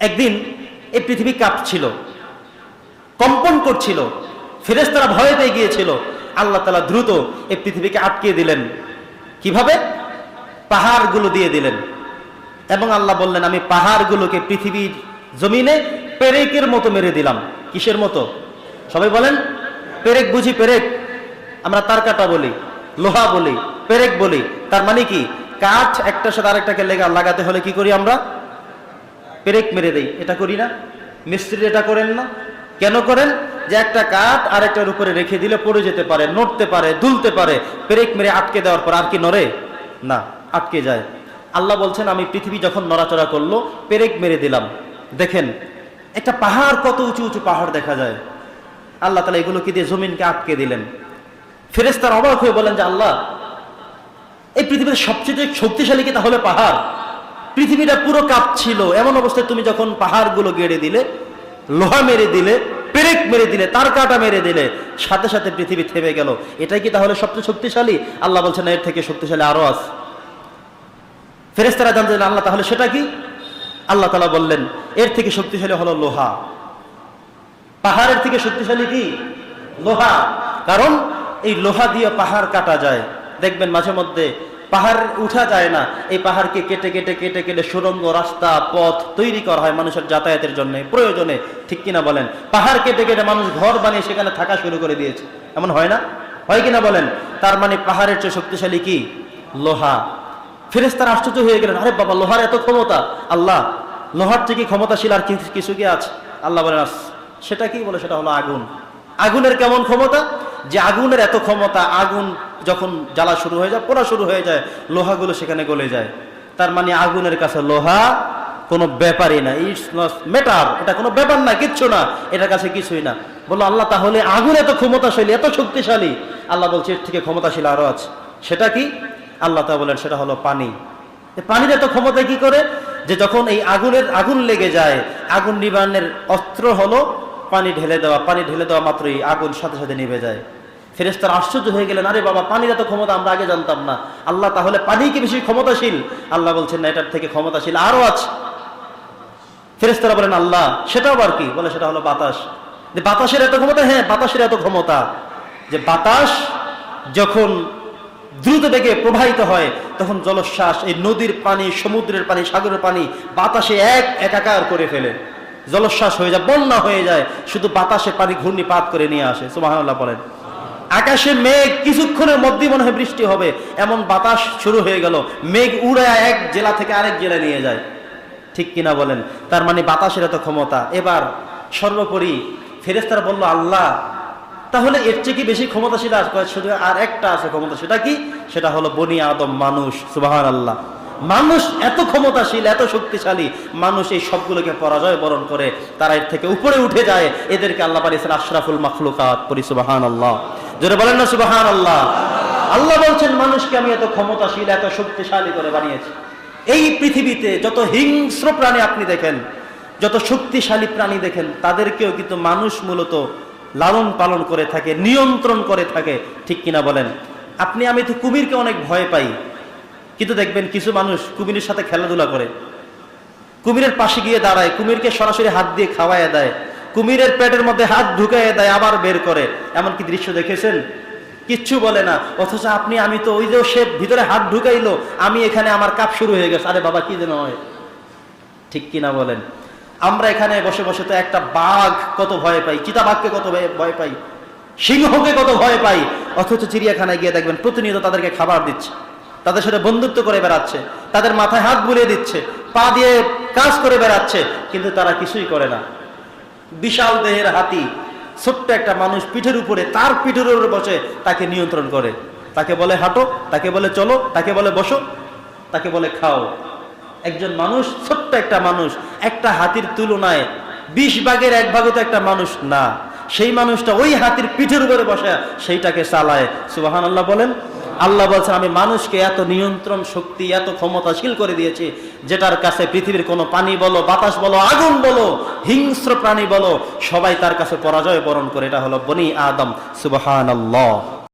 একদিন এই পৃথিবী কাঁপছিল, কম্পন করছিল ফেরেস্তারা ভয় পেয়ে গিয়েছিল। আল্লাহ তালা দ্রুত এই পৃথিবীকে আটকে দিলেন। কীভাবে? পাহাড়গুলো দিয়ে দিলেন। এবং আল্লাহ বললেন, আমি পাহাড়গুলোকে পৃথিবীর জমিনে পেরেকের মতো মেরে দিলাম। কিসের মতো? সবাই বলেন, পেরেক বুঝি, পেরেক। আমরা তার কাটা বলি, লোহা বলি, পেরেক বলি। তার মানে কি? কাঠ একটার সাথে আরেকটাকে লেগা লাগাতে হলে কি করি আমরা? পেরেক মেরে দেই, এটা করি না। মিস্ত্রি এটা করেন না। কেন করেন? যে একটা কাঠ আর একটার উপরে রেখে দিলে পড়ে যেতে পারে, নড়তে পারে, দুলতে পারে, পেরেক মেরে আটকে দেওয়ার পর আর কি নড়ে? না, আটকে যায়। আল্লাহ বলছেন, আমি পৃথিবী যখন নড়াচড়া করল, পেরেক মেরে দিলাম। দেখেন, একটা পাহাড় কত উঁচু উঁচু পাহাড় দেখা যায়। আল্লাহ তালা এগুলোকে দিয়ে জমিনকে আটকে দিলেন। ফেরেস্তার অবাক হয়ে বলেন যে, আল্লাহ, এই পৃথিবীর সবচেয়ে শক্তিশালী কি তাহলে পাহাড়? পৃথিবীটা পুরো কাঁপছিল। এমন অবস্থায় তুমি যখন পাহাড়গুলো গেড়ে দিলে, লোহা মেরে দিলে, পেরেক মেরে দিলে, তার কাটা মেরে দিলে, সাথে সাথে পৃথিবী থেমে গেল। এটাই কি তাহলে সবচেয়ে শক্তিশালী? আল্লাহ বলছেন এর থেকে শক্তিশালী আরও আছে। ফেরেস্তারা জানতেন আল্লাহ, তাহলে সেটা কি? আল্লাহ তালা বললেন, এর থেকে শক্তিশালী হলো লোহা। পাহাড়ের থেকে শক্তিশালী কি? লোহা। কারণ এই লোহা দিয়ে পাহাড় কাটা যায়। দেখবেন মাঝে মধ্যে পাহাড় উঠা যায় না। এই পাহাড়কে কেটে কেটে কেটে কেটে সুরঙ্গ রাস্তা, পথ তৈরি করা হয় মানুষের যাতায়াতের জন্য, প্রয়োজনে। ঠিক কিনা বলেন? পাহাড় কেটে কেটে মানুষ ঘর বানিয়ে সেখানে থাকা শুরু করে দিয়েছে। এমন হয় না? হয় কিনা বলেন? তার মানে পাহাড়ের চেয়ে শক্তিশালী কি? লোহা। ফেরেস্তার আশ্চর্য হয়ে গেলেন, আরে বাবা, লোহার এত ক্ষমতা? আল্লাহ, লোহার থেকে ক্ষমতাশীল আর কিছু- কি আছে? আল্লাহ বলেন সেটা কি বলে? সেটা হলো আগুন। আগুনের কেমন ক্ষমতা? যে আগুনের এত ক্ষমতা, আগুন যখন জ্বালা শুরু হয়ে যায়, পোড়া শুরু হয়ে যায়, লোহাগুলো সেখানে গলে যায়। তার মানে আগুনের কাছে লোহা কোনো ব্যাপারই না। ইটস নট ম্যাটার এটা কোনো ব্যাপার না, কিচ্ছু না। এটার কাছে কিছুই না। বলল, আল্লাহ, তাহলে আগুন এত ক্ষমতাশালী, এত শক্তিশালী। আল্লাহ বলছে, এর থেকে ক্ষমতাশীল আরও আছে। সেটা কি? আল্লাহ তা বলেন, সেটা হলো পানি। পানির এত ক্ষমতা কি করে? যে যখন এই আগুনের, আগুন লেগে যায়, আগুন নিবারণের অস্ত্র হলো পানি ঢেলে দেওয়া। পানি ঢেলে দেওয়া মাত্রই আগুন সাথে সাথে নিভে যায়। ফেরেস্তার আশ্চর্য হয়ে গেলেন, আরে বাবা, পানির এত ক্ষমতা আমরা আগে জানতাম না। আল্লাহ তাহলে পানি কি বেশি ক্ষমতাশীল। আল্লাহ বলছেন, না, এটার থেকে ক্ষমতাশীল আরও আছে। ফেরেস্তারা বলেন, আল্লাহ, সেটাও আবার কি? বলে, সেটা হলো বাতাস। যে বাতাসের এত ক্ষমতা হ্যাঁ বাতাসের এত ক্ষমতা। যে বাতাস যখন দ্রুত বেগে প্রবাহিত হয়, তখন জলশ্বাস এই নদীর পানি, সমুদ্রের পানি, সাগরের পানি বাতাসে এক একাকার করে ফেলে। জলশ্বাস হয়ে যায়, বন্যা হয়ে যায়, শুধু বাতাসে পানি ঘূর্ণিপাত করে নিয়ে আসে। সুবহানাল্লাহ বলেন। আকাশে মেঘ কিছুক্ষণের মধ্যে মনে হয় বৃষ্টি হবে। এমন বাতাস শুরু হয়ে গেল। মেঘ উড়ে এক জেলা থেকে আরেক জেলায় নিয়ে যায়। ঠিক কিনা বলেন? তার মানে বাতাসের এত ক্ষমতা। এবার সর্বোপরি ফেরেস্তারা বলল আল্লাহ তাহলে এর চেয়ে কি বেশি ক্ষমতাশীল কয়, শুধু আর একটা আছে ক্ষমতা সেটা কি? সেটা হলো বনি আদম মানুষ। সুবাহান আল্লাহ মানুষ এত ক্ষমতাশীল এত শক্তিশালী মানুষ এই সবগুলোকে পরাজয় বরণ করে। তারা এর থেকে উপরে উঠে যায়। এদেরকে আল্লাহ পারিয়েছেন আশরাফুল মখলুকাত পরি সুবাহান আল্লাহ জোরে বলেন না সুবাহান আল্লাহ আল্লাহ বলছেন, মানুষকে আমি এত ক্ষমতাশীল, এত শক্তিশালী করে বানিয়েছি। এই পৃথিবীতে যত হিংস্র প্রাণী আপনি দেখেন, যত শক্তিশালী প্রাণী দেখেন, তাদেরকেও কিন্তু মানুষ মূলত লালন পালন করে থাকে, নিয়ন্ত্রণ করে থাকে। ঠিক কিনা বলেন? আপনি, আমি তো কুমিরকে অনেক ভয় পাই। কিন্তু দেখবেন, কিছু মানুষ কুমিরের সাথে খেলাধুলা করে। কুমিরের পাশে গিয়ে দাঁড়ায়, কুমিরকে সরাসরি হাত দিয়ে খাওয়ায় দেয়। কুমিরের পেটের মধ্যে হাত ঢুকাইয়ে দেয়, আবার বের করে। এমন কি দৃশ্য দেখেছেন? কিচ্ছু বলে না। অথচ আপনি, আমি তো ওই যে সে ভিতরে হাত ঢুকাইলো, আমি এখানে আমার কাপ শুরু হয়ে গেছে। আরে বাবা, কি যেন হয়। ঠিক কিনা বলেন। আমরা এখানে বসে বসে তো একটা বাঘ কত ভয় পাই, চিতাবাঘকে কত ভয় পাই, সিংহকে কত ভয় পাই। অথচ চিড়িয়াখানায় গিয়ে দেখবেন, প্রতিনিয়ত তাদেরকে খাবার দিচ্ছে। তাদের সাথে বন্ধুত্ব করে বেড়াচ্ছে। তাদের মাথায় হাত বুলিয়ে দিচ্ছে। পা দিয়ে কাজ করে বেড়াচ্ছে। কিন্তু তারা কিছুই করে না। বিশাল দেহের হাতি, ছোট্ট একটা মানুষ পিঠের উপরে, তার পিঠের উপরে বসে তাকে নিয়ন্ত্রণ করে। তাকে বলে, হাঁটো। তাকে বলে, চলো। তাকে বলে, বসো। তাকে বলে, খাও। একজন মানুষ, ছোট্ট একটা মানুষ, একটা হাতির তুলনায় বিশ ভাগের এক ভাগও তো একটা মানুষ না। সেই মানুষটা ওই হাতির পিঠের উপরে বসে সেইটাকে চালায়। সুবাহান আল্লাহ বলেন আল্লাহ বলছেন, আমি মানুষকে এত নিয়ন্ত্রণ শক্তি, এত ক্ষমতাশীল করে দিয়েছি, যেটার কাছে পৃথিবীর কোনো পানি বলো, বাতাস বলো, আগুন বলো, হিংস্র প্রাণী বলো, সবাই তার কাছে পরাজয় বরণ করে। এটা হলো বনি আদম। সুবাহান আল্লাহ